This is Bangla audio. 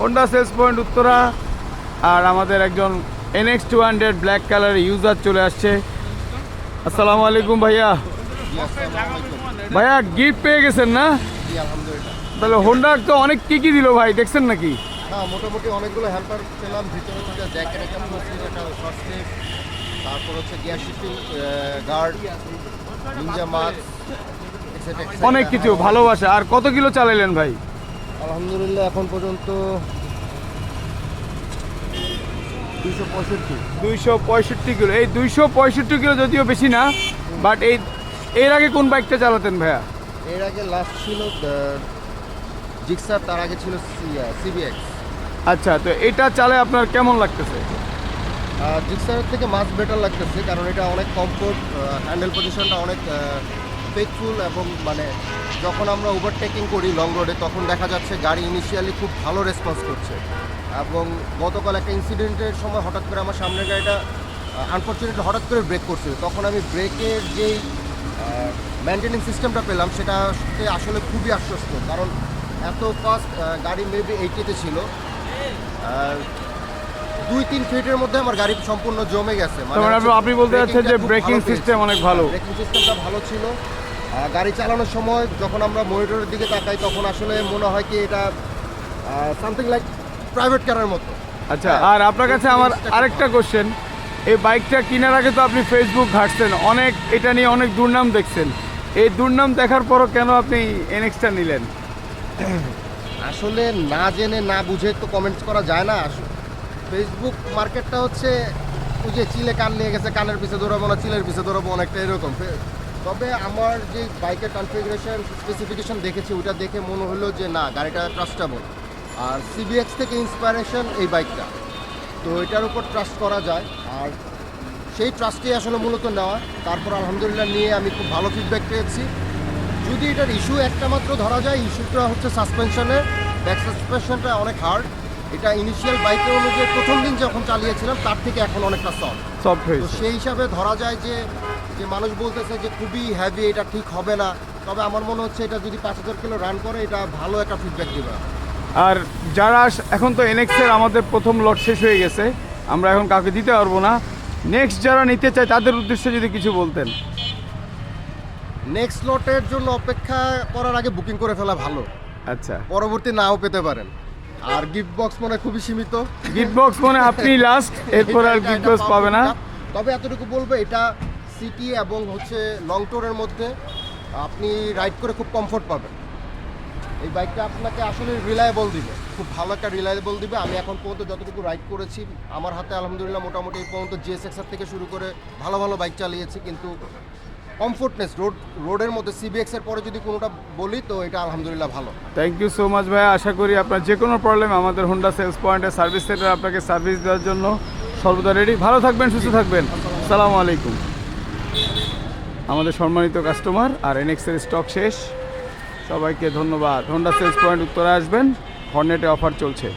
Honda sales point Uttara. আর আমাদের একজন NX two hundred black colour user চলে আসছে। আসসালামু আলাইকুম ভাইয়া। ভাইয়া গিফট পেয়ে গেছেন না? তাহলে হোন্ডা তো অনেক কি কি দিল ভাই দেখছেন নাকি? হ্যাঁ মোটামুটি অনেকগুলো হ্যাম্পার পেলাম। ভিতরে থেকে জ্যাকেট একটা মুসলিম একটা শর্ট স্লিপ তারপর হচ্ছে gear shifting guard ninja mask অনেক কিছু ভালোবাসা। আর কত কিলো চালাইলেন ভাই? আলহামদুলিল্লাহ এখন পর্যন্ত দুশো পঁয়ষট্টি। দুইশো পঁয়ষট্টি কিলো। এই দুইশো পঁয়ষট্টি কিলো যদিও বেশি না বাট এই এর আগে কোন বাইকটা চালাতেন ভাইয়া? এর আগে লাস্ট ছিল জিক্সার তার আগে ছিল সিবিএক্স আচ্ছা তো এটা চালে আপনার কেমন লাগতেছে? জিক্সারের থেকে মাছ বেটার লাগতেছে কারণ এটা অনেক কমফোর্ট হ্যান্ডেল পজিশনটা অনেক ফেকফুল এবং মানে যখন আমরা ওভারটেকিং করি লং রোডে তখন দেখা যাচ্ছে গাড়ি ইনিশিয়ালি খুব ভালো রেসপন্স করছে। এবং গতকাল একটা ইনসিডেন্টের সময় হঠাৎ করে আমার সামনের গাড়িটা আনফর্চুনেটলি হঠাৎ করে ব্রেক করছিল। তখন আমি ব্রেকের যেই মেনটেনিং সিস্টেমটা পেলাম সেটা আসলে খুবই আশ্বস্ত। কারণ এত ফাস্ট গাড়ি মেবি এইটিতে ছিল। দুই তিন ফিটের মধ্যে আমার গাড়ি সম্পূর্ণ জমে গেছে। মানে আপনি- আপনি বলতে চাচ্ছেন যে ব্রেকিং সিস্টেম অনেক ভালো। ব্রেকিং সিস্টেমটা ভালো ছিল। গাড়ি চালানোর সময় যখন আমরা মনিটরের দিকে তাকাই তখন আসলে মনে হয় কি এটা সামথিং লাইক প্রাইভেট কারের মতো। আচ্ছা হ্যাঁ, আর আপনার কাছে আমার আরেকটা কোশ্চেন এই বাইকটা কেনার আগে তো আপনি ফেসবুক ঘাটছেন। অনেক এটা নিয়ে অনেক দুর্নাম দেখছেন। এই দুর্নাম দেখার পরও কেন আপনি এনএক্সটা নিলেন? আসলে না জেনে না বুঝে তো কমেন্টস করা যায় না। ফেসবুক মার্কেটটা হচ্ছে ওই যে চিলে কান নিয়ে গেছে কানের পিছে দৌড়াবো না চিলের পিছে দৌড়াবো অনেকটা এরকম। তবে আমার যে বাইকের কনফিগারেশন স্পেসিফিকেশন দেখেছি, ওটা দেখে মনে হলো যে না, গাড়িটা ট্রাস্টেবল আর সিবিএক্স থেকে ইন্সপায়ারেশন এই বাইকটা। তো এটার উপর ট্রাস্ট করা যায়। আর সেই ট্রাস্টেই আসলে মূলত নেওয়া। তারপর আলহামদুলিল্লাহ নিয়ে আমি খুব ভালো ফিডব্যাক পেয়েছি। যদি এটার ইস্যু একটা মাত্র ধরা যায় ইস্যুটা হচ্ছে সাসপেনশনের ব্যাক সাসপেনশনটা অনেক হার্ড এটা ইনিশিয়াল বাইকের অনুযায়ী প্রথম দিন যখন চালিয়েছিলাম তার থেকে এখন অনেকটা সফট সফট তো হয়েছে সেই হিসাবে ধরা যায় যে যে মানুষ বলতেছে যে খুবই হ্যাভি এটা ঠিক হবে না। তবে আমার মনে হচ্ছে এটা যদি পাঁচ হাজার কিলো রান করে এটা ভালো একটা ফিডব্যাক দেবে। আর যারা এখন তো এনএক্সের আমাদের প্রথম লট শেষ হয়ে গেছে আমরা এখন কাউকে দিতে পারব না। নেক্সট যারা নিতে চায় তাদের উদ্দেশ্যে যদি কিছু বলতেন। নেক্সট লটের জন্য অপেক্ষা করার আগে বুকিং করে ফেলা ভালো। আচ্ছা। পরবর্তী নাও পেতে পারেন। আর গিফট বক্স মনে খুবই সীমিত। গিফট বক্স মানে আপনি লাস্ট এরপর আর গিফট বক্স পাবে না। তবে এতটুকু বলব এটা সিটি এবং হচ্ছে লং ট্যুরের মধ্যে আপনি রাইড করে খুব কমফোর্ট পাবেন। এই বাইকটা আপনাকে আসলে রিলায়েবল দিবে। খুব ভালো একটা রিলায়েবল দিবে। আমি এখন পর্যন্ত যতটুকু রাইড করেছি আমার হাতে আলহামদুলিল্লাহ মোটামুটি এই পর্যন্ত জিএসএক্সআর থেকে শুরু করে ভালো ভালো বাইক চালিয়েছি কিন্তু কমফোর্টনেস রোড রোডের মধ্যে সিবিএক্স এর পরে যদি কোনোটা বলি, তো এটা আলহামদুলিল্লাহ ভালো। থ্যাংক ইউ সো মাচ ভাইয়া আশা করি আপনার যে কোনো প্রবলেম আমাদের হোন্ডা সেলস পয়েন্টের সার্ভিস সেন্টার আপনাকে সার্ভিস দেওয়ার জন্য সর্বদা রেডি ভালো থাকবেন, সুস্থ থাকবেন। সালামু আলাইকুম। আমাদের সম্মানিত কাস্টমার আর এনএক্সের স্টক শেষ। সবাইকে ধন্যবাদ। হোন্ডা সেলস পয়েন্ট উত্তরে আসবেন। হর্নেটে অফার চলছে।